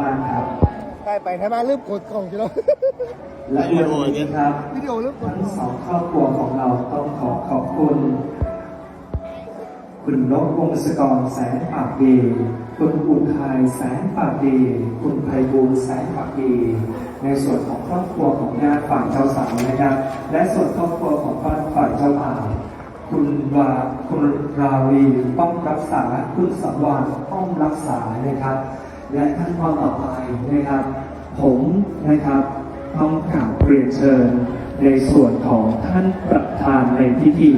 มากครับใกล้ไปถ้ามาลืมกดกล่องจิโร่และในวันนี้ครับวิดีโอลืมกดทั้งสองครอบครัวของเราต้องขอขอบคุณ คุณนกวงศกรแสนปากดีคุณอุทัยแสนปากดีคุณไพบูลย์แสนปากดีในส่วนของครอบครัวของญาติฝ่ายเจ้าสาวนะครับ และส่วนครอบครัวของบ้านฝ่ายเจ้าบ่าวคุณวาคุณราวีป้องรักษา คุณสังวานป้องรักษานะครับ และท่านต่อไปนะครับ ผมนะครับต้องกล่าวเรียนเชิญในส่วนของท่านประธานในพิธี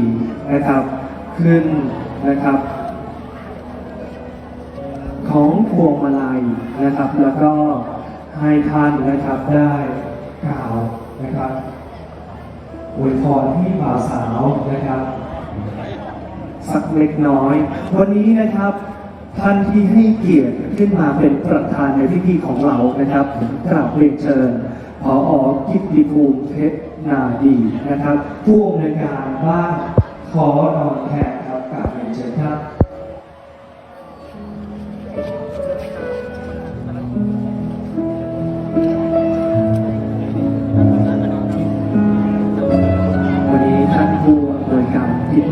นะครับ ขึ้นนะครับ ของพวงมาลัยนะครับ แล้วก็ให้ท่านนะครับได้กล่าวนะครับอวยพรที่บ่าวสาวนะครับ สักเล็กน้อย วันนี้นะครับ ท่านที่ให้เกียรติขึ้นมาเป็นประธานในพิธีของเรานะครับกราบเรียนเชิญพออกิตติภูมิเพชรนาดีนะครับ ผู้อำนวยการบ้านขอนอนแขกครับกราบเรียนเชิญครับ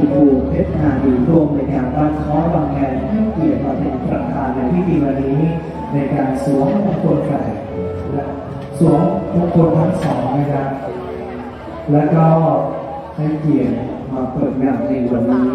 การกิตติภูมิเพชรนาดีร่วมในการบ้านค้อบางแคให้เกียรติมาเป็นประธานในพิธีวันนี้ ในการสวมมงคลไก่และสวมมงคลทั้งสองนะครับ และก็ให้เกียรติมาเปิดงานในวันนี้